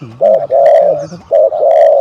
อืมมา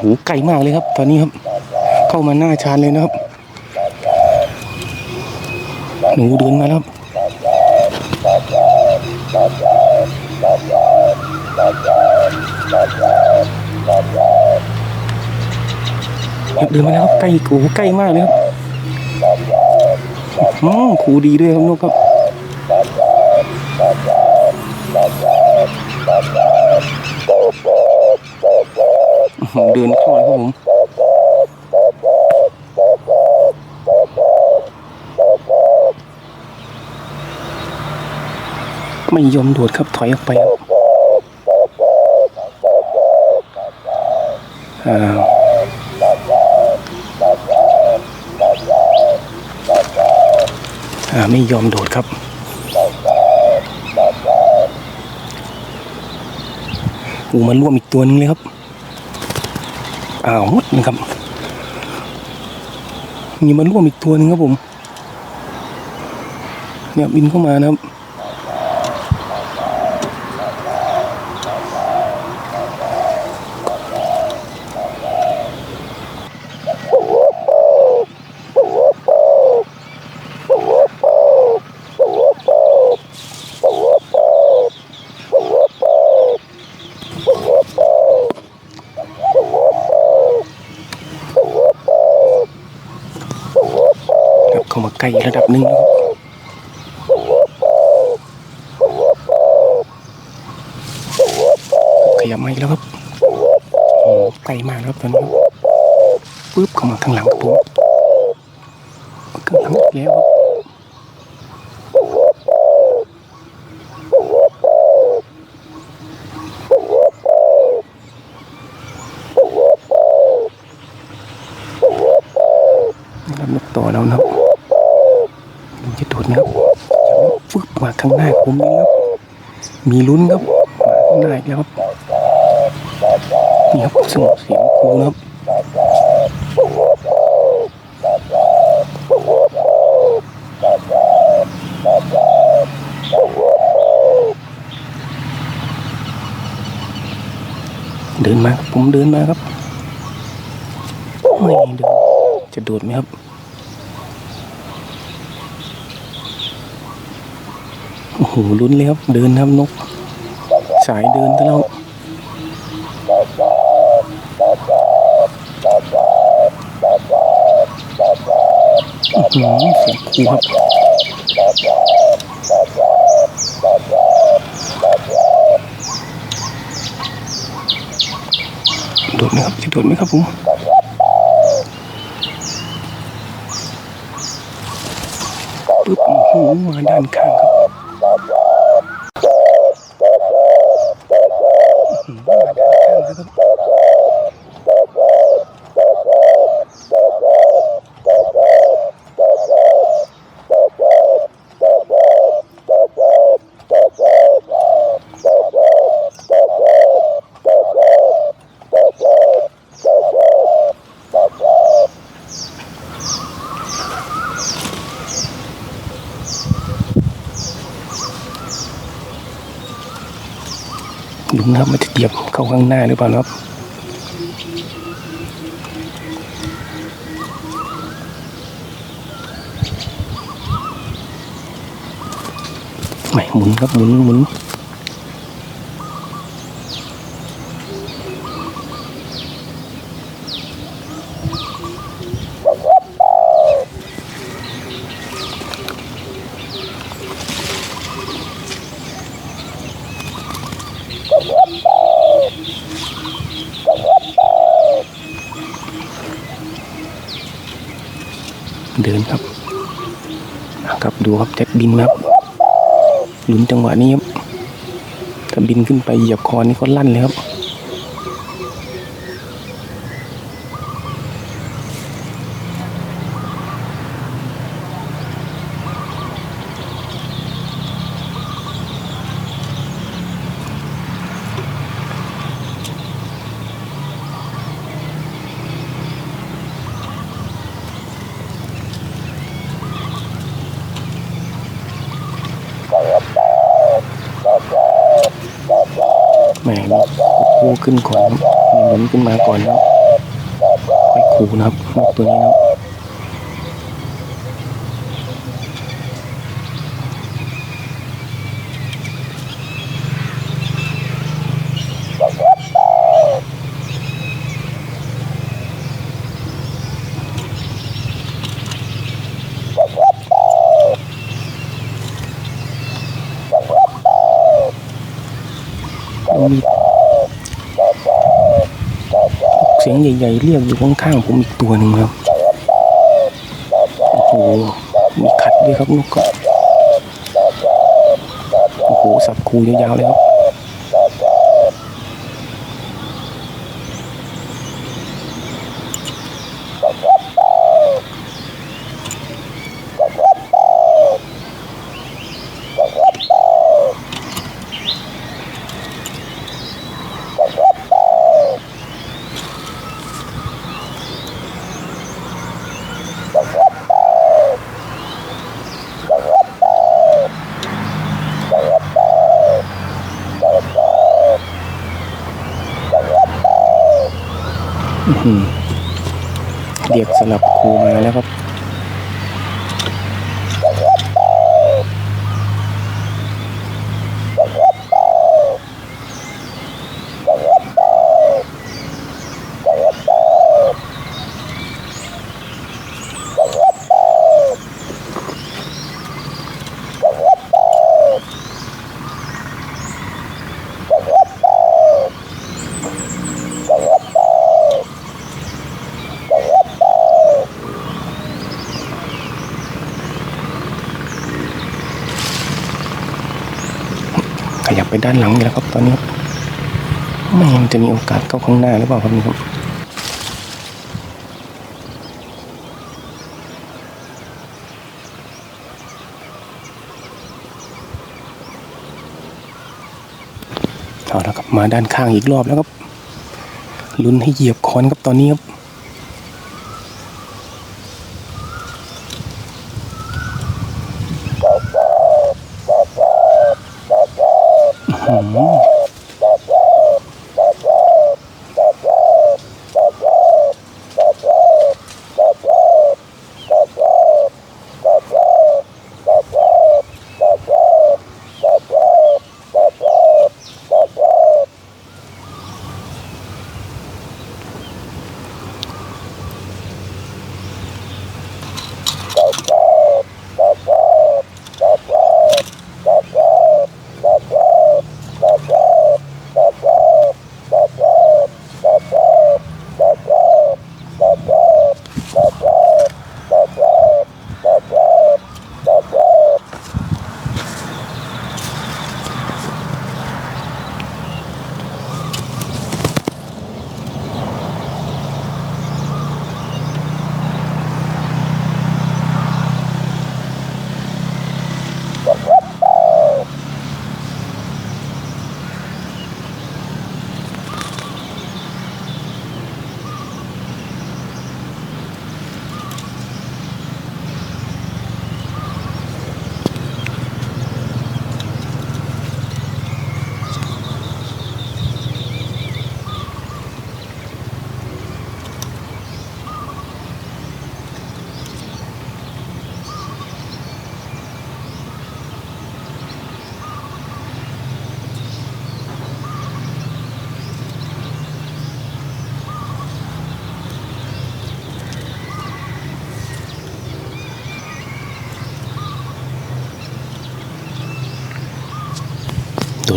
โอ้โหไกลมากเลยครับ ตอนนี้ครับ เข้ามาหน้าชานเลยนะครับ หนูเดินมาแล้วครับเดินมาแล้วครับใกล้โอ้โหใกล้มากเลยครับอืมครูดีด้วยครับนกครับ อื้อหือเดินเข้าเลยครับผมไม่ยอมโดดครับถอยออกไปครับอ่าอ่าไม่ยอมโดดครับอูมันร่วมอีกตัวหนึงเลยครับ อ้าวหมดนะครับมีมันร่วมอีกตัวหนึ่งครับผม เนี่ยบินเข้ามานะครับ ค รับเข้ามาใกล้ระดับหนึ่งขยับมาอีกแล้วครับโอ้ใกลมากแล้วครับตอนนี้ปึ๊บเข้ามาข้างหลังผมข้างหลังอีกแล้วครับนกต่อแล้วนะครับ นะโดดนะครับฟึบมาข้างหน้าผมนี่ครับ มีลุ้นครับมาข้างหน้าอีกแล้วครับนี่ครับสงบเสียงครูนะครับเดินมาผมเดินมาครับไม่เดินจะโดดไหมครับ โอ้โหลุ้นเลยครับ เดินครับนก สายเดินตะเราอื้อหือเสียงคูครับโดดไหมครับจะโดดไหมครับผมปึ๊บโอ้โหมาด้านข้างครับอื้อหือมาด้านข้างนะครับ ลุ้นนะครับมันจะเห ยียบเข้าข้างหน้าหรือเปล่าครับไม่หมุนครับหมุนหมุนเดินครับครับ ดูครับจะบินครับลุ้นจังหวะนี้ครับถ้าบินขึ้นไปเหยียบคอนี่ก็ลั่นเลยครับ แหม่คู ขึ้นก่อนมีหมุนขึ้นมาก่อนแล้วค่อยคูนะครับนกตัวนี้นะครับมีเสียงใหญ่ๆเรียกอยู่ข้างๆผมอีกตัวหนึ่งครับโอ้โหมีขัดด้วยครับนกก็โอ้โหสับคูยาวๆเลยครับ เรียกสลับครูมาแล้วครับ ยับไปด้านหลังอีกแล้วครับตอนนี้ไม่มันจะมีโอกาสเข้าข้างหน้าหรือเปล่าครับนี่ครับเอาละครับมาด้านข้างอีกรอบแล้วครับลุ้นให้เหยียบคอนครับตอนนี้ครับ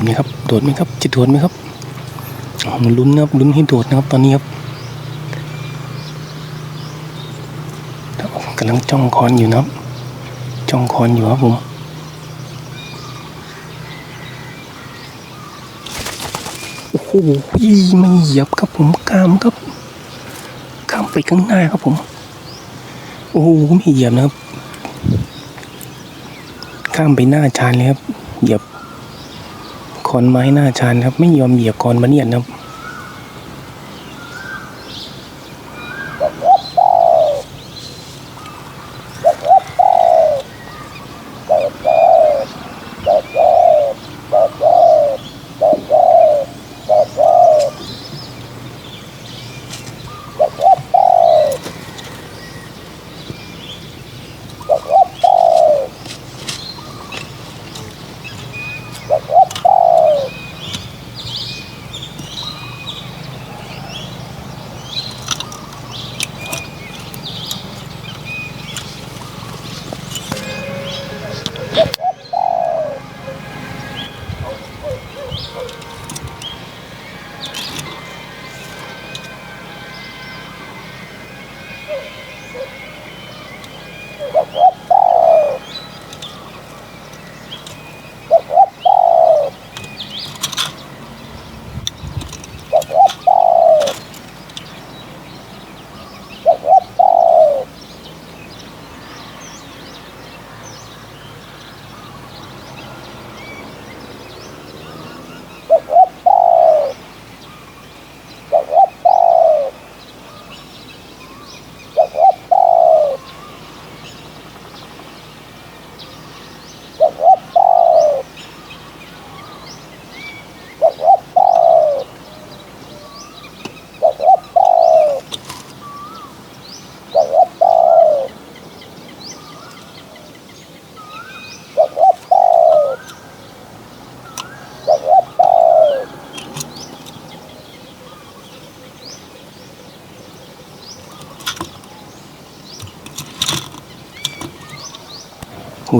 ไหมครับ โดดไหมครับ จะโดดไหมครับอ๋อลุ้นนะครับลุ้นให้โดดนะครับ ตอนนี้ครับกำลังจ้องคอนอยู่นะครับ จ้องคอนอยู่ครับผมโอ้โหไม่เหยียบครับผมข้ามครับข้ามไปข้างหน้าครับผม โอ้โหไม่เหยียบนะครับ ข้ามไปหน้าชานเลยครับเหยียบ อนไม้หน้าชานครับ ไม่ยอมเหยียบคอนมาเนียนครับ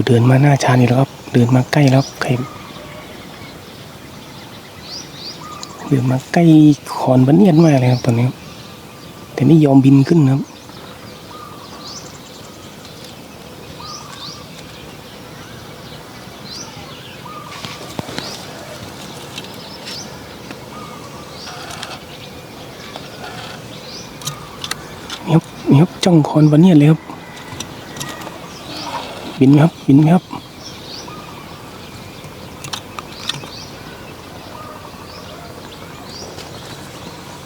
เดินมาหน้าชานี่แล้วครับ เดินมาใกล้แล้วครับใครเดินมาใกล้คอนบันเนียนมากเลยครับตอนนี้ แต่ไม่ยอมบินขึ้นนะครับนี่ครับนี่ครับจ้องคอนบันเนียนเลยครับ บินไหมครับบินไหมครับ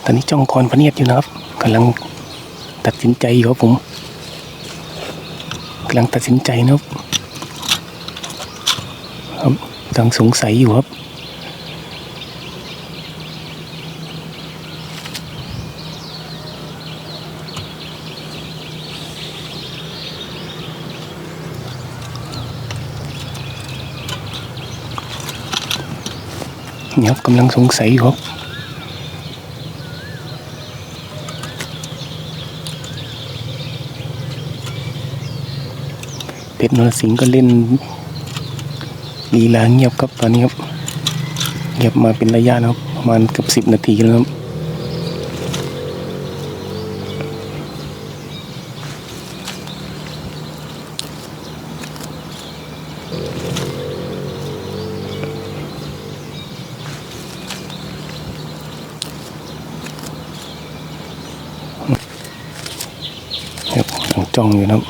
ตอนนี้จ้องคอนพเนียดอยู่นะครับกำลังตัดสินใจอยู่ครับผมกำลังตัดสินใจนะครับครับกำลังสงสัยอยู่ครับ ครับกำลังสงสัยอยู่ครับเพชรนรสิงห์ก็เล่นลีลาเงียบครับตอนนี้ครับเงียบมาเป็นระยะนะครับ ประมาณเกือบสิบนาทีแล้วครับครับยัง จ้องอยู่นะ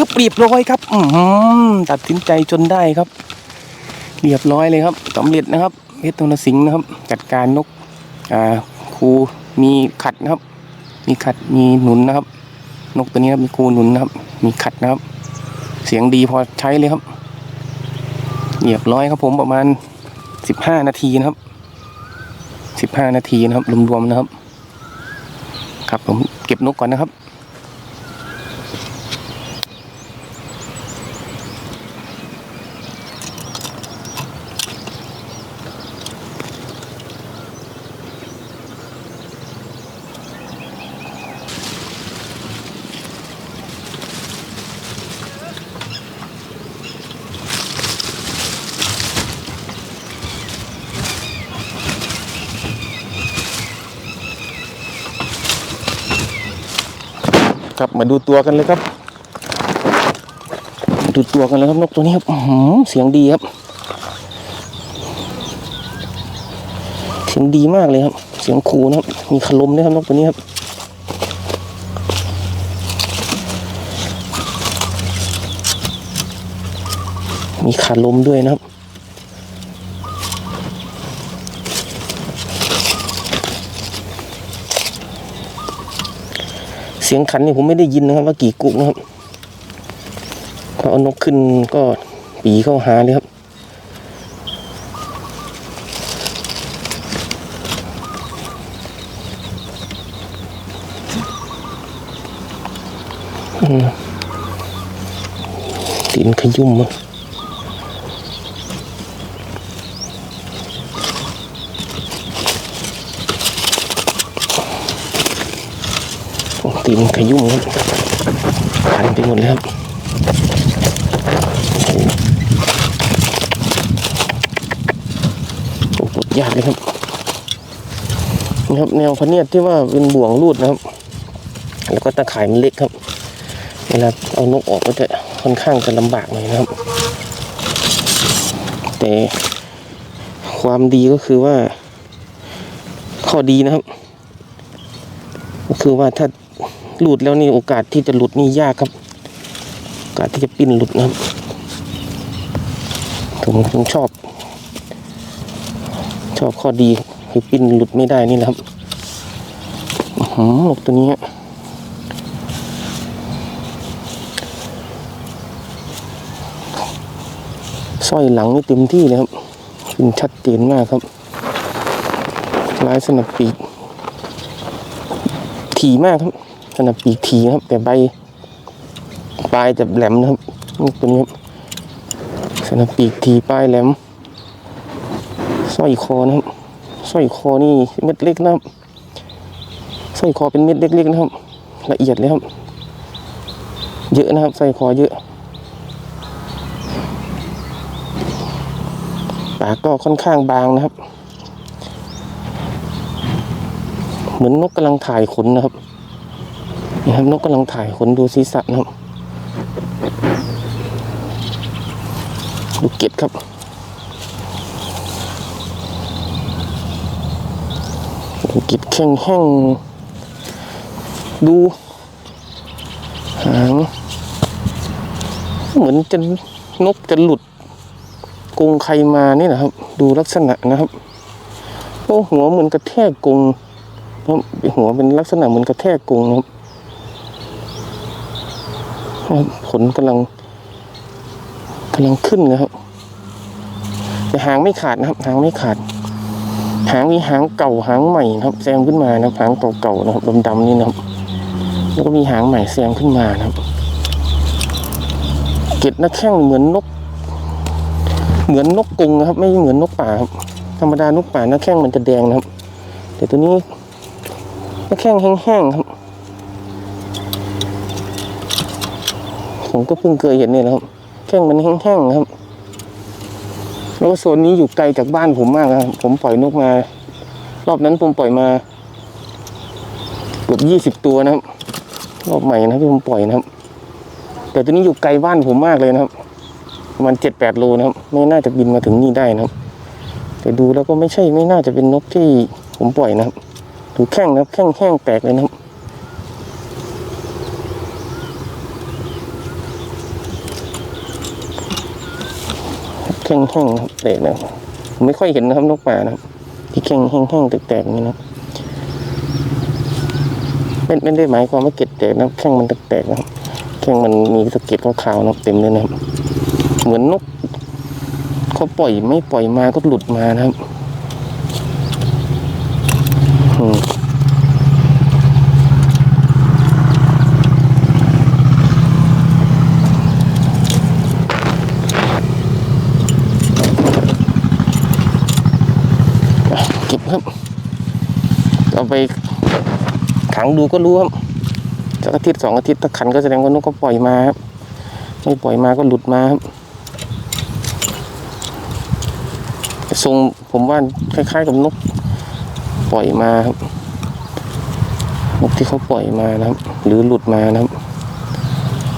ทึบเรียบร้อยครับ อืตัดสินใจจนได้ครับ เรียบร้อยเลยครับสำเร็จนะครับเพชรตนสิงห์นะครับ จัดการนกอ่าครูมีขัดนะครับ มีขัดมีหนุนนะครับ นกตัวนี้ครับมีครูหนุนนะครับ มีขัดนะครับ เสียงดีพอใช้เลยครับเรียบร้อยครับผมประมาณสิบห้านาทีนะครับสิบห้านาทีนะครับรวมๆนะครับ ครับผมเก็บนกก่อนนะครับ ครับ มาดูตัวกันเลยครับ ดูตัวกันเลยครับนกตัวนี้ครับหือเสียงดีครับ เสียงดีมากเลยครับ เสียงคูนะครับ มีคารมด้วยครับนกตัวนี้ครับมีคารมด้วยนะครับ เสียงขันนี่ผมไม่ได้ยินนะครับ ว่ากี่กุกนะครับพอเอานกขึ้นก็ปีเข้าหาเลยครับ ตีนขยุ่มมั นโอ้ตีนขยุ่มครับขันไปหมดเลยครับโอ้โหปวดยากเลยครับนี่ครับแนวพเนียดที่ว่าเป็นบ่วงรูดนะครับ แล้วก็ตะข่ายมันเล็กครับเวลาเอานกออกก็จะค่อนข้างจะลำบากหน่อยนะครับ แต่ความดีก็คือว่า ข้อดีนะครับ ก็คือว่าถ้า หลุดแล้วนี่โอกาสที่จะหลุดนี่ยากครับโอกาสที่จะปิ้นหลุดนะครับผมผมชอบ ชอบข้อดีคือปิ้นหลุดไม่ได้นี่นะครับอื้อหือนกตัวนี้สร้อยหลังนี่เต็มที่เลยครับขึ้นชัดเจนมากครับลายสนับปีกถี่มากครับ สนับปีกถี่นะครับ แต่ใบปลายจะแหลมนะครับนี่ตัวนี้ครับสนับปีกถี่ปลายแหลมสร้อยคอนะครับสร้อยคอนี่เม็ดเล็กนะครับสร้อยคอเป็นเม็ดเล็กๆนะครับ ละเอียดเลยครับ เยอะนะครับสร้อยคอเยอะปากก็ค่อนข้างบางนะครับ เหมือนนกกำลังถ่ายขนนะครับ นี่ครับนกกำลังถ่ายขนดูศีรษะนะครับ ดูเก็ดครับดูเก็ดแข็งแห้งดูหางเหมือนจะนกจะหลุดกรงใครมานี่นะครับ ดูลักษณะนะครับโอ้หัวเหมือนกระแทกกรงนะครับหัวเป็นลักษณะเหมือนกระแทกกรงนะครับ นะครับขนกำลังกำลังขึ้นนะครับ แต่หางไม่ขาดนะครับ หางไม่ขาด หางมีหางเก่าหางใหม่นะครับแซมขึ้นมานะครับ หางเก่าๆนะครับดำๆนี่นะครับ แล้วก็มีหางใหม่แซมขึ้นมานะครับ เกล็ดหน้าแข้งเหมือนนก เหมือนนกกรงนะครับ ไม่เหมือนนกป่าครับ ธรรมดานกป่าหน้าแข้งมันจะแดงนะครับ แต่ตัวนี้หน้าแข้งแห้งๆครับ ผม ก็เพิ่งเคยเห็นเนี่ยนะครับ แข้งมันแห้งๆครับ แล้วก็โซนนี้อยู่ไกลจากบ้านผมมากนะครับ ผมปล่อยนกมา รอบนั้นผมปล่อยมา เกือบยี่สิบตัวนะครับ รอบใหม่นะที่ผมปล่อยนะครับ แต่ตัวนี้อยู่ไกลบ้านผมมากเลยนะครับประมาณเจ็ดแปดโลนะครับ ไม่น่าจะบินมาถึงนี่ได้นะครับ แต่ดูแล้วก็ไม่ใช่ไม่น่าจะเป็นนกที่ผมปล่อยนะครับ ดูแข้งนะครับ แข้งแห้งแตกเลยนะครับ ข็งแห้งนะครับแตกนะครับผมไม่ค่อยเห็นนะครับนกป่านะครับที่แข็งแห้งแห้งแตกแตกอย่างนี้นะไม่ไม่ได้หมายความว่าเกล็ดแตกนะแข้งมันแตกๆนะครับแข้งมันมีสะเก็ดขาวๆนะเต็มเลยนะครับ เหมือนนกเขาปล่อยไม่ปล่อยมาก็หลุดมานะครับ เอาไปขังดูก็รู้ครับสักอาทิตย์สองอาทิตย์ถ้าขันก็แสดงว่านกก็ปล่อยมาครับไม่ปล่อยมาก็หลุดมาครับทรงผมว่าคล้ายๆกับนกปล่อยมาครับนกที่เขาปล่อยมานะครับ หรือหลุดมานะครับ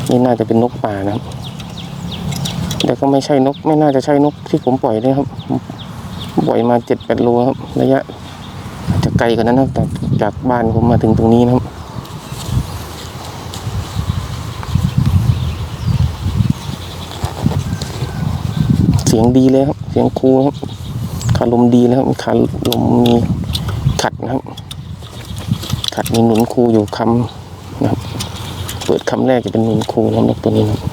นี่น่าจะเป็นนกป่านะครับ แต่ก็ไม่ใช่นก ไม่น่าจะใช่นกที่ผมปล่อยด้ครับ ปล่อยมาเจ็ดแปดโลครับ ระยะอาจจะไกลกว่านั้นนะครับจากจากบ้านผมมาถึงตรงนี้นะครับเสียงดีเลยครับ เสียงครูครับขาลมดีนะครับขาลมมีขัดนะครับ ขัดมีหนุนครูอยู่คำนะครับ เปิดคำแรกจะเป็นหนุนครูนะครับตัวนี้นะครับ